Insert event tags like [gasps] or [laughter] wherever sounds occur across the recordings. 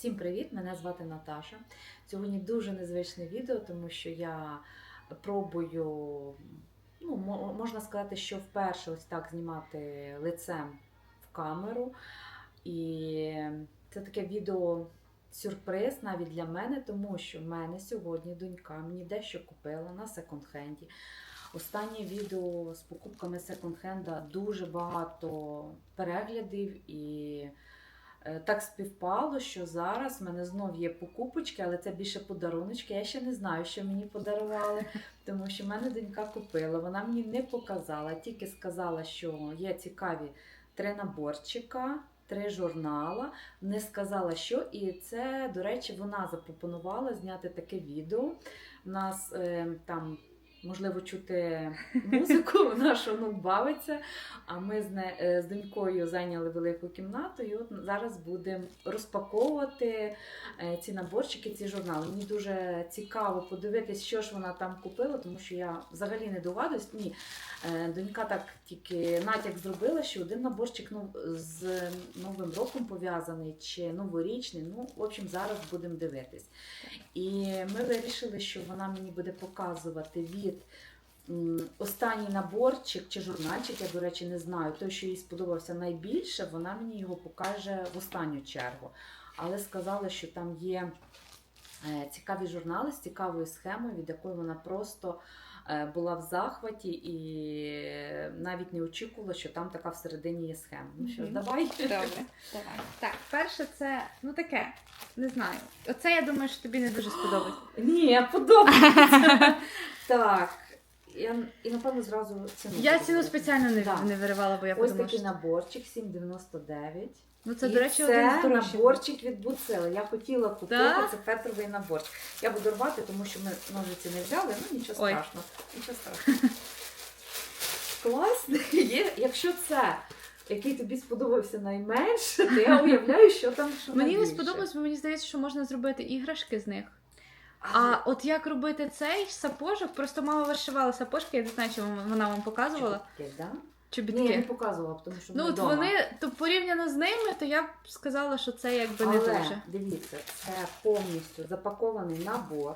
Всім привіт! Мене звати Наташа. Сьогодні дуже незвичне відео, тому що я пробую, ну, можна сказати, що вперше ось так знімати лицем в камеру. І це таке відео сюрприз навіть для мене, тому що в мене сьогодні донька мені дещо купила на секонд-хенді. Останнє відео з покупками секонд-хенда дуже багато переглядів і Так співпало, що зараз в мене знов є покупочки, але це більше подаруночки. Я ще не знаю, що мені подарували, [laughs] тому що в мене донька купила. Вона мені не показала, тільки сказала, що є цікаві три наборчика, три журнала. Не сказала, що. І це, до речі, вона запропонувала зняти таке відео. У нас е, там. Можливо, чути [laughs] музику, нашу ну бавиться. А ми з, не, е, з донькою зайняли велику кімнату, і от зараз будемо розпаковувати е, ці наборчики, ці журнали. Мені дуже цікаво подивитись, що ж вона там купила, тому що я взагалі не догадуюсь. Ні, е, донька так тільки натяк зробила, що один наборчик ну, з Новим роком пов'язаний чи новорічний. Ну, в общем, зараз будемо дивитись. І ми вирішили, що вона мені буде показувати від м, останній наборчик чи журнальчик, я, до речі, не знаю. Той, що їй сподобався найбільше, вона мені його покаже в останню чергу. Але сказала, що там є е, цікаві журнали з цікавою схемою, від якої вона просто була в захваті і навіть не очікувала, що там така всередині є схема. Ну що ж, давай. Добре, [laughs] давай. Так, перше це, ну таке, не знаю. Оце я думаю, що тобі не дуже сподобається. [gasps] Ні, подобається. [laughs] так. Я, і напевно зразу ціну. Я ціну спеціально не, не виривала, бо я Ось подумала, такий що... наборчик 7,99. Ну це, І до речі, це один з дорожчих. наборчик від Буцели. Я хотіла купити Да? це фетровий наборчик. Я буду рвати, тому що ми ножиці не взяли, ну нічого Ой. страшного. Нічого страшного. [laughs] Класний. [laughs] Є, якщо це, який тобі сподобався найменше, то я уявляю, що там що Мені не найбільше. сподобалось, бо мені здається, що можна зробити іграшки з них. А, от як робити цей сапожок, просто мама вишивала сапожки, я не знаю, чи вона вам показувала. чобітки, да? Чобітки. Ні, я не показувала, тому що Ну, от вдома. вони, то порівняно з ними, то я б сказала, що це якби не Але дуже. дивіться, це повністю запакований набор.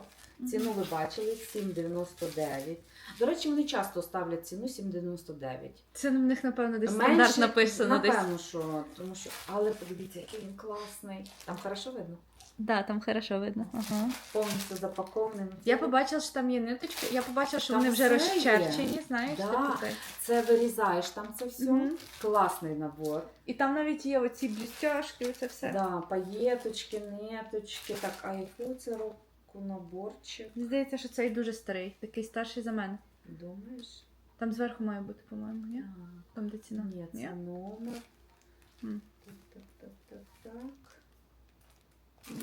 Ціну ви бачили 7,99. До речі, вони часто ставлять ціну 7,99. Це на них, напевно, десь Менше, стандарт написано десь. Напевно, що тому що. Але подивіться, який він класний. Там хорошо видно. Да, там хорошо видно. Ага. Повністю запакований. Ну, Я побачила, що там є ниточки. Я побачила, що Там вони вже все розчерчені, є. знаєш, Да. типу так. Це вирізаєш там це все. Мгм. Класний набор. І там навіть є оці блістяшки, оце все. Да, паєточки, ниточки. Так, а яку це року наборчик? Мені здається, що цей дуже старий, такий старший за мене. Думаєш? Там зверху має бути, по-моєму, ні? Так. Там де ціна. Ні, це номер. М. Так, так, так, так, так.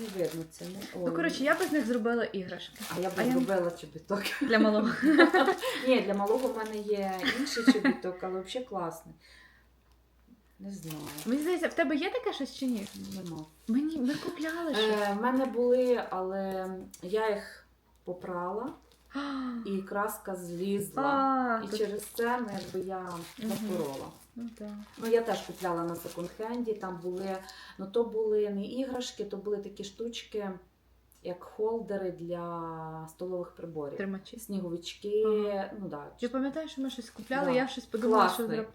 Не видно це. Не... Ну, коротше, я б з них зробила іграшки А я б а я- зробила чобіток. для малого. [laughs] Ні, для малого в мене є інший чобіток, але взагалі класний. Не знаю. Мені здається, в тебе є таке щось чи ні? Нема. Мені ми купляли щось. Е, в мене були, але я їх попрала [gasps] і краска злізла. І через це ну, якби я запорола. ну, так. Ну, я теж купляла на секонд-хенді, там були, ну то були не іграшки, то були такі штучки, як холдери для столових приборів. Тримачі. Сніговички, Ага. ну да. Я пам'ятаю, що ми щось купляли, Да. я щось подумала, що Класний. зроб...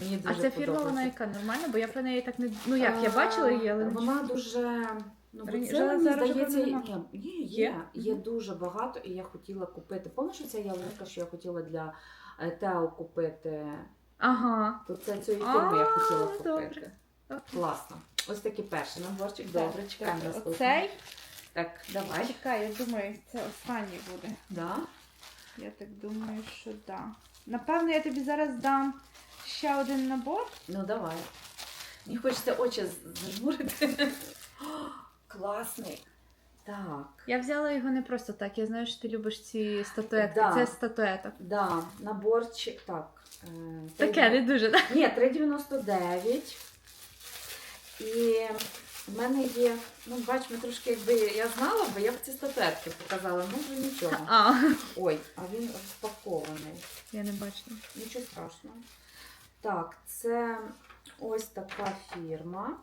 Мені А ця фірма вона яка нормальна, бо я про неї так не. Ну як, я бачила її, але вона дуже. Ну, бо Рані- це, зараз- мені зараз здається, вже ні, нема. ні, є, Є? є, Мгм. дуже багато, і я хотіла купити. Пам'ятаєш, ця ялинка, що я хотіла для е, Тео купити, Ага. то це цієї фірми я А, хотіла купити. добре. Окей. Класно. Ось такий перший наборчик. Так, Добре, чекаємо добре. наступний. Оцей? Так, давай. Чекай, я думаю, це останній буде. Да? Я так думаю, що да. Напевно, я тобі зараз дам ще один набор. Ну давай. Мені хочеться очі з- зажмурити. [laughs] Класний. Так. Я взяла його не просто так. Я знаю, що ти любиш ці статуетки. Да. Це статуеток. Да, наборчик. Так. е, Таке не дуже, так? Ні, 3,99. І в мене є, ну, бач, ми трошки, якби я знала, бо я б ці статуетки показала, ну вже нічого. А, Ой, а він розпакований. я не бачила. Нічого страшного. Так, це ось така фірма.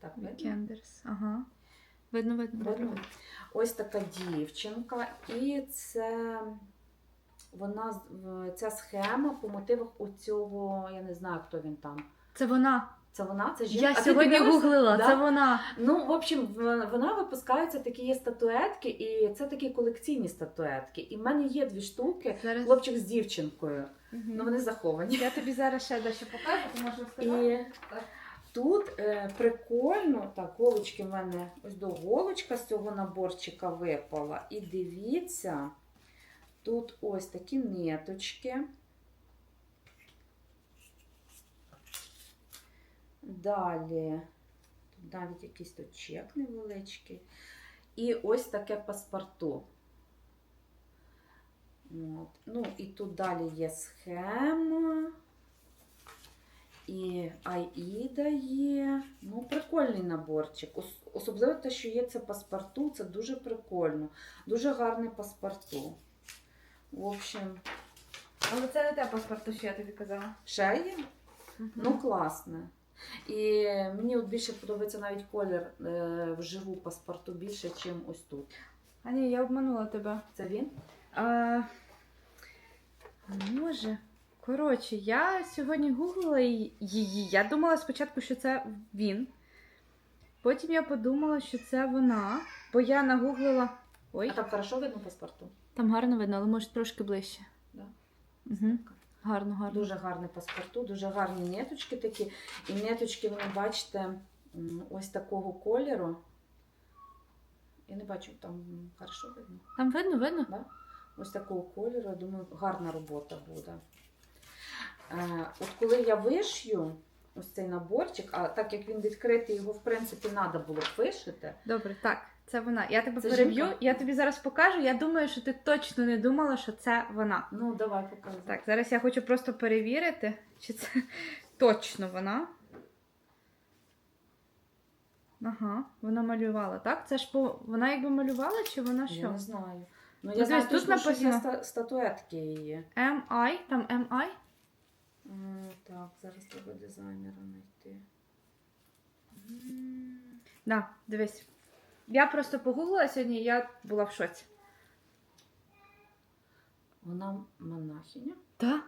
Так, видно? Вікендерс. Ага. Видно, видно. Видно? Ось така дівчинка, і це вона ця схема по мотивах у цього, я не знаю, хто він там. Це вона. Це вона, це жінка. Я А сьогодні гуглила, Да? це вона. Ну, в общем, вона випускається такі є статуетки, і це такі колекційні статуетки. І в мене є дві штуки. Зараз. Хлопчик з дівчинкою. Мгм. Ну вони заховані. Я тобі зараз ще дещо покажу, ти можеш сказати. І тут е, прикольно, так, голочки в мене ось до голочка з цього наборчика випала. І дивіться, тут ось такі ниточки. Далі, тут навіть якийсь тут чек невеличкий. І ось таке паспорту. От. Ну, і тут далі є схема. І Аїда є. Ну, прикольний наборчик. Особливо те, що є це паспорту, це дуже прикольно. Дуже гарний паспорту. В общем, Але це не те паспорту, що я тобі казала. ще є. Ну, класне. І мені от більше подобається навіть колір е, вживу паспорту більше, ніж ось тут. А ні, я обманула тебе. Це він? А, може. Коротше, я сьогодні гуглила її. Я думала спочатку, що це він. Потім я подумала, що це вона, бо я нагуглила. Ой, А там хорошо видно паспорту? там гарно видно, але може трошки ближче. Да. Угу. Гарно, гарно. Дуже гарний паспорту, дуже гарні ниточки такі. І ниточки, ви бачите, ось такого кольору. Я не бачу, там хорошо видно. Там видно, видно? Да? Ось такого кольору, я думаю, гарна робота буде. Е, от коли я вишью ось цей наборчик, а так як він відкритий, його в принципі треба було б вишити. Добре, так, це вона. Я тебе Це переб'ю, жінка? я тобі зараз покажу. Я думаю, що ти точно не думала, що це вона. Ну, давай показуй. Так, зараз я хочу просто перевірити, чи це [laughs] точно вона. Ага, вона малювала, так? Це ж по... вона якби малювала, чи вона що? Я не знаю. Ну, Ну, я знаю, тут написано- ста- статуетки її. MI, там MI? М, Так, зараз треба дизайнера знайти. Да, дивись. Я просто погуглила сьогодні, я була в шоці. Вона монахиня. Так,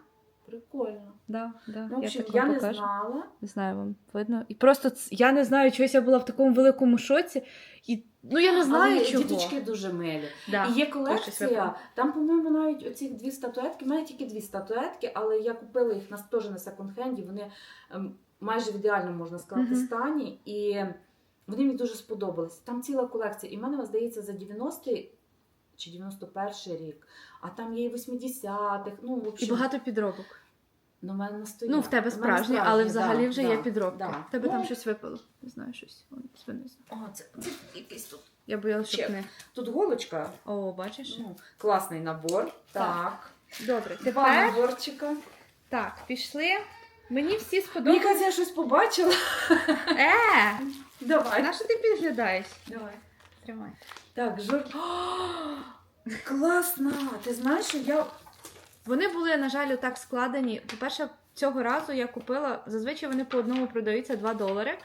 Прикольно. да, да. Ну, в общем, так я, не покажу. знала. Не знаю, вам видно. І просто ц- я не знаю, чогось я була в такому великому шоці. І ну я не знаю Але чого. діточки дуже милі. Да. І є колекція. Там, по-моєму, навіть оці дві статуетки. У мене тільки дві статуетки, але я купила їх на теж на секонд-хенді. Вони ем, майже в ідеальному, можна сказати, Мгм. стані. І вони мені дуже сподобались. Там ціла колекція. І в мене, здається, за 90-й чи 91-й рік. А там є і 80-х. Ну, в І общем, багато підробок. Ну, в мене настоять. Ну, в тебе справжні, але взагалі вже є підробки. Да. В тебе там Ну, щось випало. Не знаю, щось. О, це, це якийсь тут. Я боялася, щоб не. Тут голочка. О, бачиш? Ну, класний набор. Так. Добре, Два наборчика. так, пішли. Мені всі сподобалися. кажуть, я щось побачила. Е! Давай. На що ти підглядаєш? Давай. Тримай. Так, жур. [gasps] Класно! Ти знаєш, що я. Вони були, на жаль, так складені. По-перше, цього разу я купила, зазвичай вони по одному продаються 2 долари.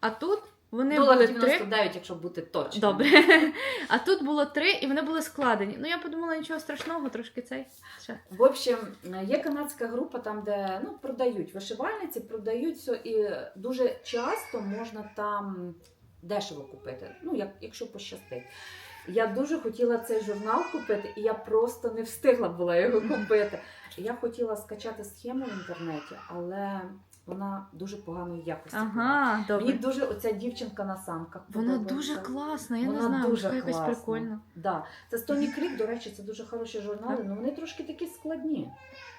А тут вони Долар були 3. якщо бути точно. Добре. [laughs] А тут було 3 і вони були складені. Ну я подумала, нічого страшного, трошки цей. Ще. В общем, є канадська група, там, де ну, продають вишивальниці, продають все, і дуже часто можна там дешево купити. Ну, як, якщо пощастить. Я дуже хотіла цей журнал купити, і я просто не встигла була його купити. Я хотіла скачати схему в інтернеті, але вона дуже поганої якості. була. Ага, Мені дуже оця дівчинка на самках. Вона дуже класна, я Вона не знаю, дуже якось класна. прикольно. Да. Це Стоні Крік, до речі, це дуже хороші журнали, але вони трошки такі складні.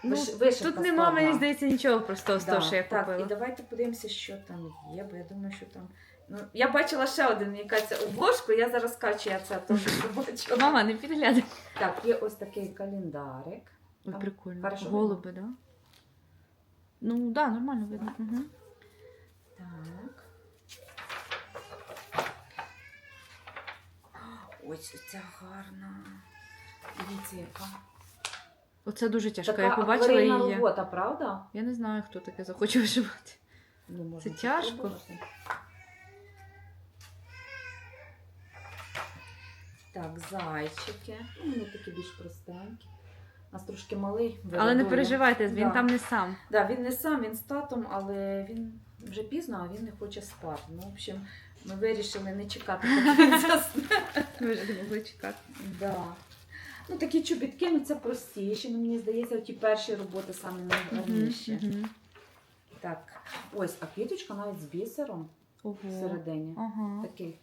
Ну, Виш- тут нема, мені здається, нічого простого з того, що я так, і давайте подивимося, що там є, бо я думаю, що там. Ну, я бачила ще один, яка це обложку, я зараз скажу, чи я це теж [laughs] побачила. Мама, не підглядай. Так, є ось такий календарик. Ой, Там прикольно. хорошо Голуби, да? Ну, так, да, нормально видно. Угу. Так. Ось ця гарна. Дивіться, яка. Оце дуже тяжко. Така я побачила акварельна її. робота, правда? Я не знаю, хто таке захоче вишивати. Ну, можна Це тяжко. попробувати. Так, зайчики. Ну, вони такі більш простенькі. У нас трошки малий. Але не переживайте, він Да. там не сам. Да, він не сам, він з татом, але він вже пізно, а він не хоче спати. Ну, в общем, ми вирішили не чекати, поки він [laughs] засне. Ви ж не могли чекати. Да. Ну, такі чобітки, ну це простіші. Ну, мені здається, ті перші роботи саме найгарніші. Мгм, мгм. Так, ось, а квіточка навіть з бісером Ого. всередині. Ага. Такий.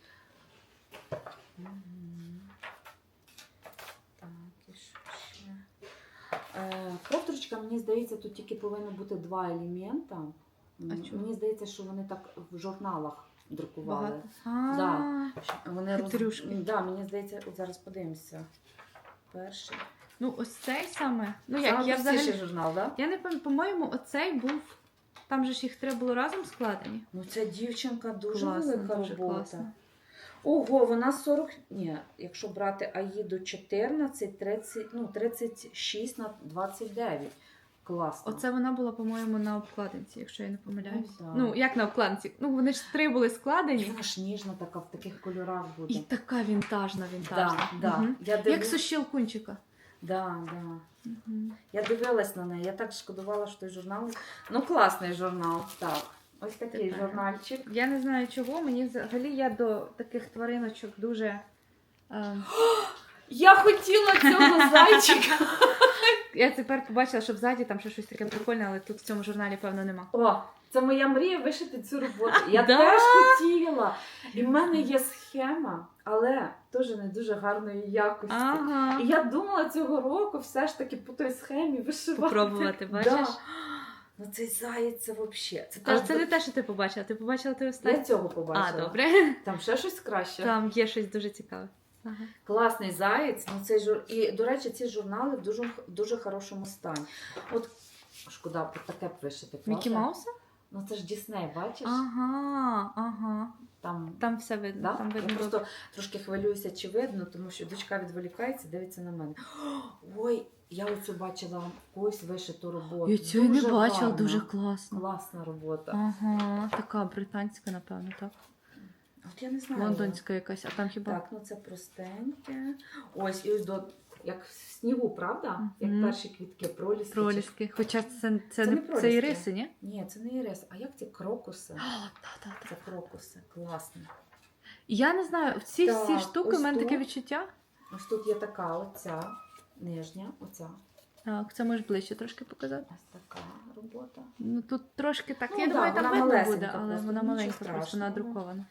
Так, і що ще? Е, кофточка, мені здається, тут тільки повинно бути два елемента. Мені здається, що вони так в журналах друкували. Да. Вони роз... Да, мені здається, от зараз подивимося. Перший. Ну, ось цей саме. Ну Саме як, я взагалі. журнал, так? Да? Я не пам'ятаю, по-моєму, оцей був. Там же ж їх треба було разом складені. Ну, ця дівчинка дуже велика дуже робота. класно. Ого, вона 40. Ні, якщо брати Аїду 14, 30, ну, 36 на 29. Класно. Оце вона була, по-моєму, на обкладинці, якщо я не помиляюсь. Ну. Ну, як на обкладинці? Ну, вони ж три були І складені. вона ж ніжна така в таких кольорах буде. І така вінтажна, вінтажна. да, да. Мгм. Я, див... Як сушіл кунчика. да, да. Мгм. Я дивилась на неї, я так шкодувала, що той журнал. Ну, класний журнал. Так. Ось такий Тепер. журнальчик. Я не знаю чого, мені взагалі я до таких твариночок дуже. Е, Я хотіла цього зайчика. [laughs] я тепер побачила, що взаді там ще щось таке прикольне, але тут в цьому журналі, певно, нема. О, це моя мрія вишити цю роботу. Я [laughs] Да? теж хотіла. І в мене є схема, але теж не дуже гарної якості. Ага. І я думала цього року все ж таки по той схемі вишивати. Попробувати, [laughs] бачиш? Да. Ну цей заєць це взагалі. Це Але теж це не те, що ти побачила. Ти побачила той Я цього побачила. А, добре. Там ще щось краще. Там є щось дуже цікаве. Ага. Класний заєць. Ну, цей жур... І, до речі, ці журнали в дуже, в дуже хорошому стані. От шкода, б таке б вишити. правда? Мікі Мауса? Ну це ж Дісней, бачиш? Ага, ага. Там Там все видно. Да? Там видно. Я просто трошки хвилююся, чи видно, тому що дочка відволікається, дивиться на мене. [gasps] Ой, я оцю бачила когось вишиту роботу. Я цього не бачила, гарна. дуже класно. класна робота. Ага, така британська, напевно, так. От я не знаю. Лондонська якась, а там хіба. Так, ну це простеньке. Ось, і ось до як в снігу, правда? Як перші квітки, проліски. чи- Проліски. Хоча це, це, Це не не це іриси, ні? Ні, це не ірис. А як ці крокуси? О, та, та, та. Це крокуси. Класно. Я не знаю, ці всі Так, штуки, ось у мене таке відчуття. Ось тут є така оця нижня, оця. Так, це можеш ближче трошки показати. Ось така робота. Ну тут трошки так, Ну, я да, думаю, там вона видно малесенька буде, але просто, вона маленька, просто страшного. надрукована.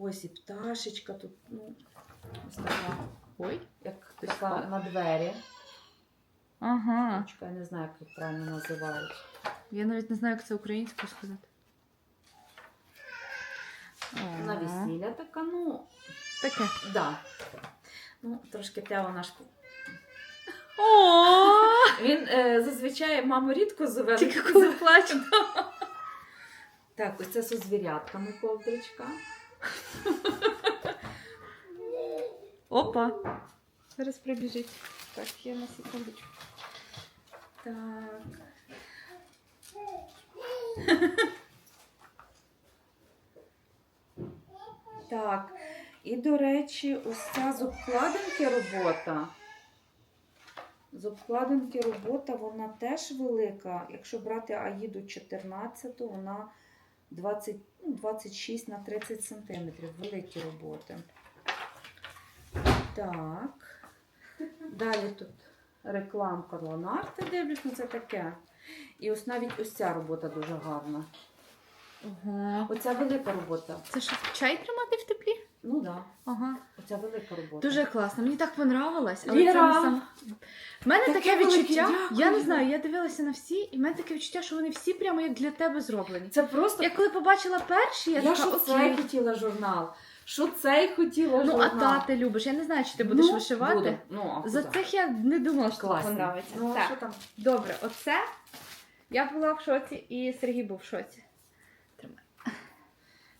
Ось і пташечка тут, ну, ось така, Ой. як Хтось така на двері. Ага. Штучка, я не знаю, як правильно називають. Я навіть не знаю, як це українською сказати. На весілля така, ну, Таке. да. Ну, трошки Тео наш. О! Він е, зазвичай маму рідко зове. Тільки коли плачу. Так, ось це з звірятками ковдрочка. Опа. Зараз прибіжить. Так, я на секундочку. Так. [laughs] Так. І, до речі, ось ця з обкладинки робота. З обкладинки робота, вона теж велика. Якщо брати Аїду 14, вона 20, ну, 26 на 30 сантиметрів. Великі роботи. Так. Далі тут рекламка Ланарти дивлюсь, ну це таке. І ось навіть ось ця робота дуже гарна. Ага. Оця велика робота. Це що, чай тримати в теплі? Ну да. Ага. оця велика робота. Дуже класно. Мені так понравилось. Але Лєра! це не сам... В мене Таке таке велике відчуття. Я не знаю, я дивилася на всі, і в мене таке відчуття, що вони всі прямо як для тебе зроблені. Це просто. Я коли побачила перші, я, Я така, що окей. цей хотіла журнал. Що цей хотіла Ну, а журнал. та ти любиш. Я не знаю, чи ти будеш Ну, вишивати. буду. Ну, а За куди? цих я не думала, що тобі понравиться. Ну, а так, що там? добре, оце я була в шоці, і Сергій був в шоці. Тримай.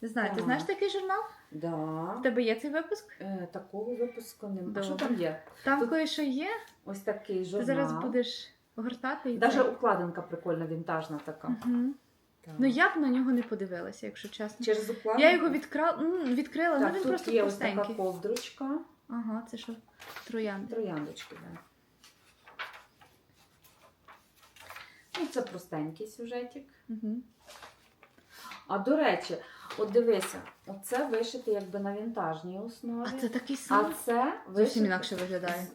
Не знаю, ти знаєш такий журнал? Да. У тебе є цей випуск? Е, такого випуску немає. А що там є? Там Тут кое-що є. Ось такий Ти журнал. зараз будеш гортати і Даже укладинка прикольна, вінтажна така. Мгм. Так. Ну я б на нього не подивилася, якщо чесно. Через укладинку. Я його відкра... м, відкрила, Так, ну він тут просто є ось така простенький. ковдрочка. Ага, це що? Троянди. Трояндочки, да. Ну, це простенький сюжетик. Угу. А до речі, от дивися, оце вишити якби на вінтажній основі. А це такий А самий. це Зовсім інакше виглядає.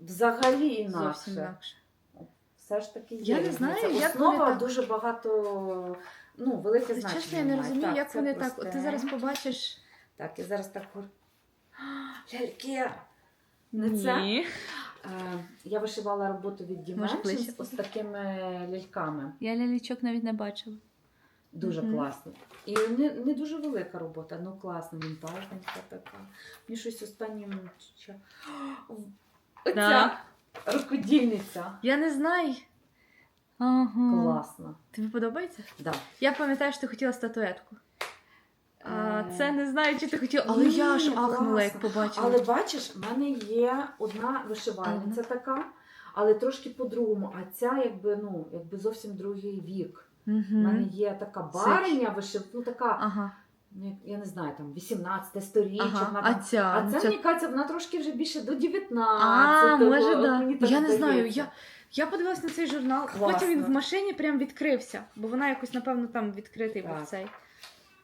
Взагалі інакше. Зовсім інакше. Все ж таки є. Я не різниця. знаю, як Основа вони так- дуже багато, ну, велике значення. чесно, я не розумію, Так, як вони так. просте. Ти зараз побачиш. Так, і зараз так. [gasps] Ляльки! Не це? Ні. Е, я вишивала роботу від Dimensions з такими ляльками. Я лялічок навіть не бачила. Дуже Мгм. класно. І не, не дуже велика робота, ну класна, вінтажненька така. Мені щось останнім Оця Да. рукодільниця. Я не знаю. Ага. Класна. Тобі подобається? Да. Я пам'ятаю, що ти хотіла статуетку. А Е, це не знаю, чи ти хотіла. Але ні, я ж ахнула, як побачила. Але бачиш, в мене є одна вишивальниця така, але трошки по-другому. А ця якби, ну, якби зовсім другий вік. У мене є така бариня вишив, ну така, Ага. ну, я не знаю, там 18 сторіччя. ага. А ця? А ну, це, ця- мені кажеться, вона трошки вже більше до 19. А, може, да. Мені так Я не знаю, я- Я подивилась на цей журнал, Класно. потім він в машині прям відкрився, бо вона якось, напевно, там відкритий був цей.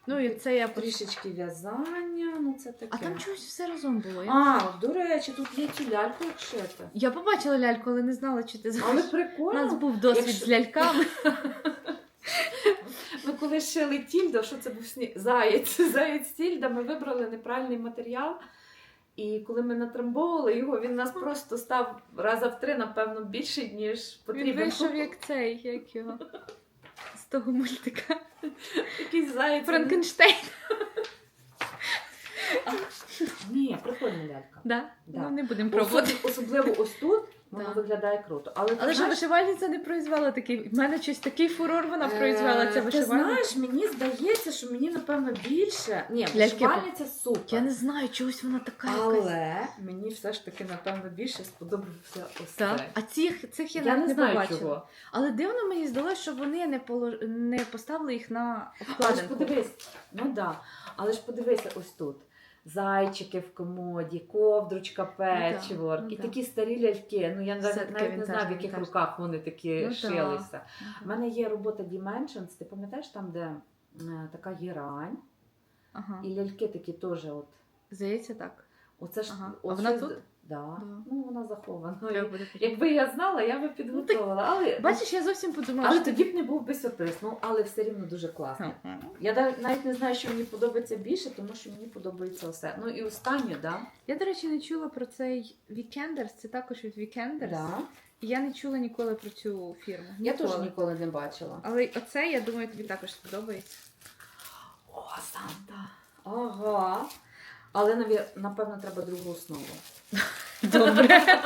Ну і це я Трішечки в'язання, ну це таке. А там чогось все разом було. Я, А, до речі, тут є цю ляльку шити. я побачила ляльку, але не знала, чи ти Але знаєш. У прикольно. нас був досвід Якщо- з ляльками. [laughs] Ми коли шили тільда, що це був сні... заєць, [laughs] заєць тільда, ми вибрали неправильний матеріал. І коли ми натрамбовували його, він нас просто став раза в три, напевно, більший, ніж потрібно. Він вийшов як цей, як його. З того мультика. якийсь заєць. Франкенштейн. Ні, прикольна лялька. Да? Да. Ну, не будемо пробувати. Особливо ось тут воно Да. виглядає круто. Але, ти Але знаєш, вишивальниця не произвела такий. В мене щось такий фурор вона е, произвела ця Ти вишивальниця. знаєш, мені здається, що мені, напевно, більше. Ні, Ляльки вишивальниця супер. Я не знаю, чогось вона така якась. Але мені все ж таки, напевно, більше сподобався ось Так. А цих, цих я, Я, навіть не не знаю побачила. чого. Але дивно мені здалося, що вони не, полож... не поставили їх на Але ж обкладинку. подивись, ну да. Але ж подивися ось тут. Зайчики в комоді, ковдручка, печвор, ну і да. такі старі ляльки. Ну я навіть, навіть не знаю, в яких руках вони такі Ну шилися. У мене є робота Dimensions, ти пам'ятаєш там, де е, така гірань, Ага. і ляльки такі теж от. Здається, так. Оце ж Ага. А вона тут? Да. Да. Ну вона захована. Треба буде Якби я знала, я би підготувала. Але, Бачиш, я зовсім подумала, але що тоді б не був би сюрприз. Ну, але все рівно дуже класно. Я навіть- навіть не знаю, що мені подобається більше, тому що мені подобається все. Ну і останнє, да? Я, до речі, не чула про цей Weekenders, це також від Weekenders. да. І я не чула ніколи про цю фірму. Я теж ніколи не бачила. Але оце, я думаю, тобі також сподобається. О, Санта. Ага. Але наві- напевно треба другу основу. [laughs] Добре.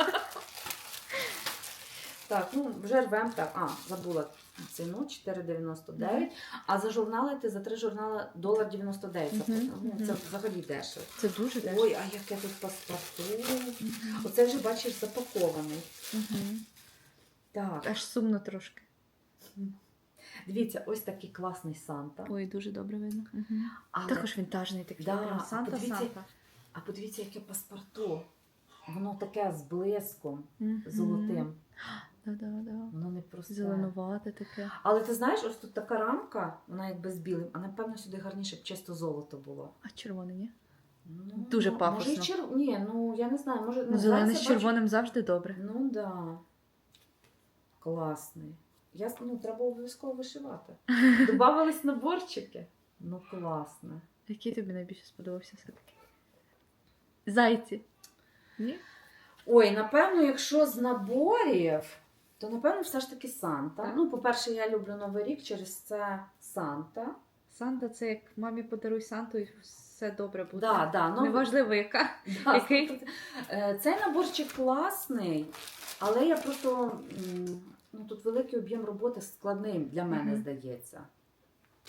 Так, ну вже рвем так. А, забула ціну 4,99. А за журнали ти за три журнали долар 99 Мгм, заплатила. Ну, мгм. Це взагалі дешево. Це дуже дешево. Ой, а яке тут паспорту. Оце вже бачиш запакований. Мгм. Так, Аж сумно трошки. Дивіться, ось такий класний Санта. Ой, дуже добре видно. Але, Також вінтажний такий. Да, прям а Санта подивіться, Санта. А подивіться, яке паспорту. Воно таке з блиском золотим. Да-да-да. Воно не просте. Зеленувате таке. Але ти знаєш, ось тут така рамка, вона якби з білим, а напевно сюди гарніше б чисто золото було. А червоне, ні? Ну, Дуже Може, пафосно. і чер... Ні, ну я не знаю, може Ну, зелене з червоним завжди добре. бачу- Ну да. Класний. Я, ну, треба обов'язково вишивати. [laughs] Добавились наборчики. Ну, класне. Який тобі найбільше сподобався все-таки? Зайці. Ні? Ой, напевно, якщо з наборів, то напевно все ж таки Санта. Так. Ну, по-перше, я люблю Новий рік, через це Санта. Санта це як мамі подаруй Санту і все добре буде. Да, да, ну, Неважливо, яка. [laughs] да, Який? Е, Цей наборчик класний, але я просто ну, тут великий об'єм роботи складний для мене, Мгм. здається.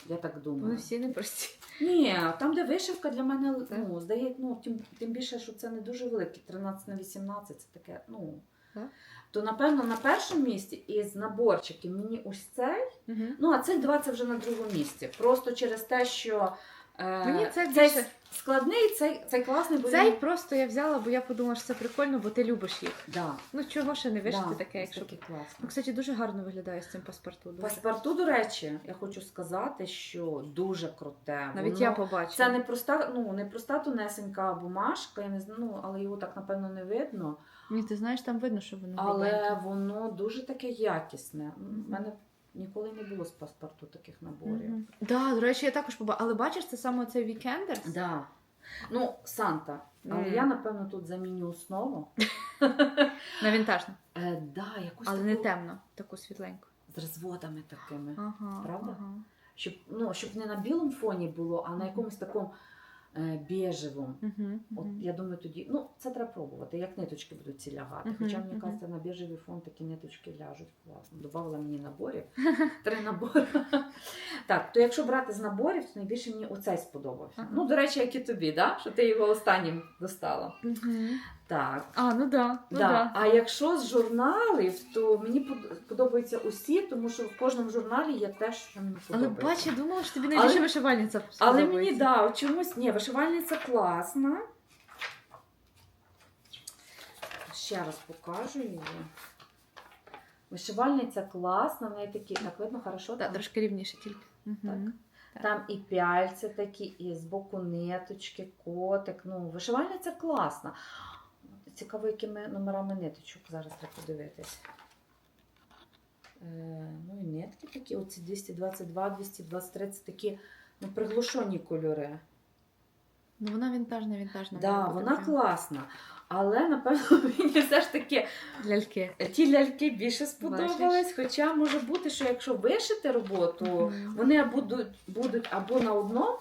Я так думаю. всі непрості. Ні, там, де вишивка для мене, ну, здається, ну, тим, тим більше, що це не дуже велике, 13 на 18, це таке, ну. Так. То, напевно, на першому місці із наборчиків мені ось цей. Ну, а цих два це вже на другому місці. Просто через те, що е, Мені це цей, більше. Складний, цей, цей класний, бо Цей він- просто я взяла, бо я подумала, що це прикольно, бо ти любиш їх. Да, Ну чого ще не вишити да, таке, якщо. такий класний. Ну, кстати, дуже гарно виглядає з цим паспорту. Дуже. Паспорту, до речі, я хочу сказати, що дуже круте. Навіть Воно- я побачила. Це не проста, ну не проста тонесенька бумажка, я не знаю, ну, але його так напевно не видно. Ні, ти знаєш, там видно, що воно Але воно дуже таке якісне. У мене ніколи не було з паспорту таких наборів. Мгм. Да, до речі, я також побачила. Але бачиш, це саме цей Вікендерс? Да. Ну, Санта. Але Мгм. я, напевно, тут заміню основу. [laughs] На вінтажну. Е, да, якусь Але таку не темно, таку світленьку. з розводами такими. Ага. Правда? Ага. Щоб, ну, щоб не на білому фоні було, а на якомусь такому е, uh -huh. От я думаю, тоді, ну це треба пробувати, як ниточки будуть ці лягати. Мгм, Хоча мені мгм. кажеться, на біжевий фон такі ниточки ляжуть класно. Добавила мені наборів. [laughs] Три набори. Так, то якщо брати з наборів, то найбільше мені оцей сподобався. Ну, до речі, як і тобі, да? що ти його останнім достала. Так. А, ну да. Ну да. да. А якщо з журналів, то мені подобаються усі, тому що в кожному журналі є те, що мені Але подобається. бач, я думала, що тобі найбільше Але- вишивальниця Але мені да, чомусь ні, вишивальниця класна. Ще раз покажу її. Вишивальниця класна, в неї такі, так видно, хорошо. Да, трошки рівніше тільки. Мгм. там і пяльці такі, і з боку ниточки, котик. Ну, вишивальниця класна. Цікаво, якими номерами ниточок зараз треба подивитись. Е, ну і нитки такі, оці 222, 223, це такі ну, приглушені кольори. Ну вона вінтажна, вінтажна. Да, вона прям. класна. Але, напевно, [laughs] мені все ж таки Ляльки. ті ляльки більше сподобались. Хоча може бути, що якщо вишити роботу, Мгм. вони будуть, будуть або на одному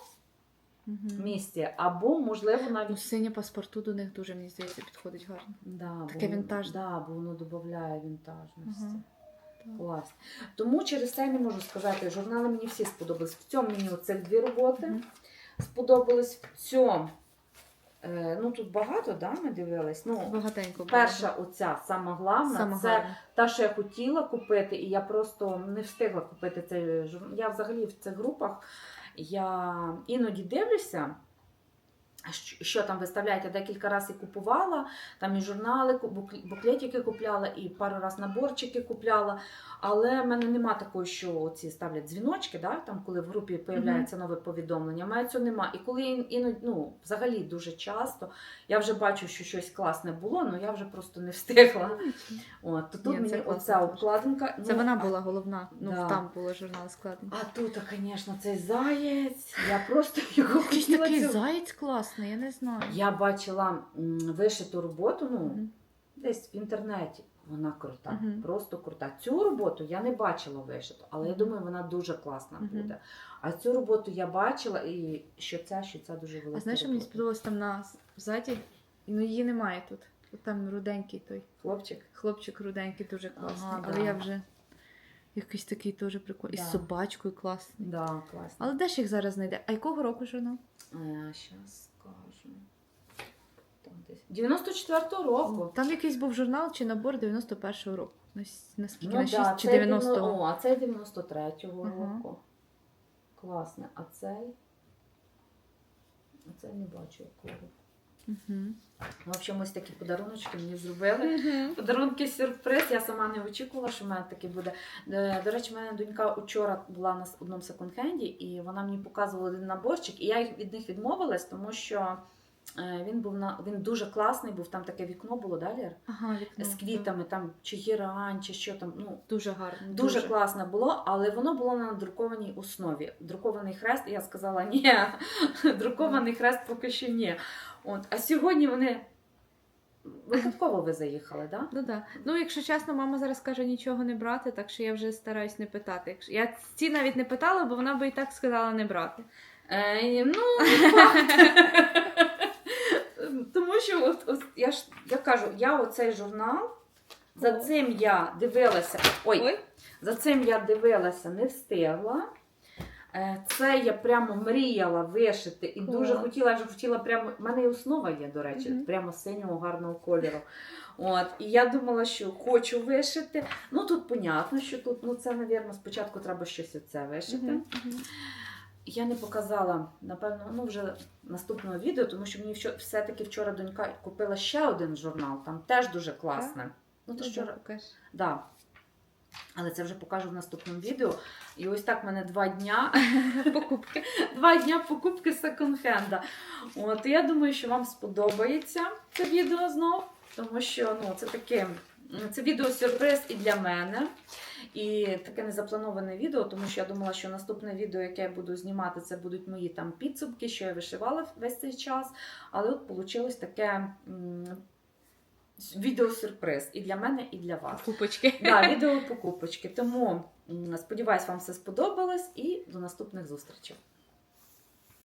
Мгм. місці, або, можливо, Ну, навіть. синя паспорту до них дуже, мені здається, підходить гарно. Да, Таке бо, вінтажне. Да, бо воно додає вінтажності. Так. Клас. Тому через це я не можу сказати, журнали мені всі сподобались. В цьому мені оцих дві роботи Мгм. сподобались. В цьому. Е, ну тут багато, да, ми дивились. Ну, Багатенько. перша оця сама головна, сама це гарна. та, що я хотіла купити, і я просто не встигла купити цей журнал. Я взагалі в цих групах я іноді дивлюся. Що- там виставляють, я декілька разів і купувала, там і журнали, буклетики купляла, і пару раз наборчики купляла. Але в мене нема такого, що ці ставлять дзвіночки, да, там, коли в групі появляється нове повідомлення. У мене цього нема. І коли ін- іноді, ну, взагалі дуже часто, я вже бачу, що щось класне було, але я вже просто не встигла. От, то тут Ні, мені оця обкладинка. Це ну, вона була головна. Ну, Да. там було журнал складений. А тут, звісно, цей заєць. Я просто його хотіла. такий заєць класний, я не знаю. Я бачила м, вишиту роботу, ну, Мгм. десь в інтернеті. Вона крута, Мгм. просто крута. Цю роботу я не бачила вишиту, але я Мгм. думаю, вона дуже класна Мгм. буде. А цю роботу я бачила, і що ця, що ця дуже велика. А знаєш, що мені робота. сподобалось там на ззаді? Ну її немає тут. От Там руденький той. Хлопчик. Хлопчик руденький дуже класний. Ага, але да. я вже якийсь такий теж прикольний. Да. Із собачкою класний. Да, класно. Але де ж їх зараз знайде? А якого року журнал? Зараз скажу. Там десь. 94-го року. Там якийсь був журнал чи набор 91-го року. Нас- Наскільки Ну на 6 да, чи цей 90-го. дев'яно- О, а цей 93-го Ага. року. Класне. А цей. А цей не бачу якого. Угу. В общем, ось такі подаруночки мені зробили. Подарунки сюрприз. Я сама не очікувала, що в мене таке буде. Е, До речі, в мене донька вчора була на одному секонд-хенді, і вона мені показувала один наборчик, і я від них відмовилась, тому що він був на він дуже класний, був там таке вікно було далі Ага, вікно. з квітами, там чи гірань, чи що там. Ну Дуже гарно. Дуже класне було, але воно було на друкованій основі. Друкований хрест, і я сказала, ні, [laughs] друкований хрест поки що ні. От, а сьогодні вони випадково ви заїхали, так? Да? Ну да. Ну, якщо чесно, мама зараз каже нічого не брати, так що я вже стараюсь не питати. Я ці навіть не питала, бо вона би і так сказала не брати. Е, ну. [laughs] Тому що от, от, я ж я кажу, я оцей журнал, за цим я дивилася. Ой, Ой. За цим я дивилася, не встигла. Е, Це я прямо мріяла вишити і Клас. дуже хотіла, я вже хотіла прямо. У мене і основа є, до речі, Мгм. прямо синього гарного кольору. От, і я думала, що хочу вишити. Ну тут понятно, що тут, ну це, мабуть, спочатку треба щось оце вишити. Мгм. Я не показала, напевно, ну вже наступного відео, тому що мені все-таки вчора донька купила ще один журнал, там теж дуже класне. Ну, то Ну, вчора, да. Але це вже покажу в наступному відео. І ось так в мене два дня [laughs] Покупки. Два дня покупки секонд-хенда. От я думаю, що вам сподобається це відео знов, тому що ну, це таке це відео сюрприз і для мене. І таке незаплановане відео, тому що я думала, що наступне відео, яке я буду знімати, це будуть мої там підсумки, що я вишивала весь цей час. Але от вийшло таке відео-сюрприз і для мене, і для вас. Покупочки. Да, відео покупочки. Тому сподіваюсь, вам все сподобалось і до наступних зустрічей.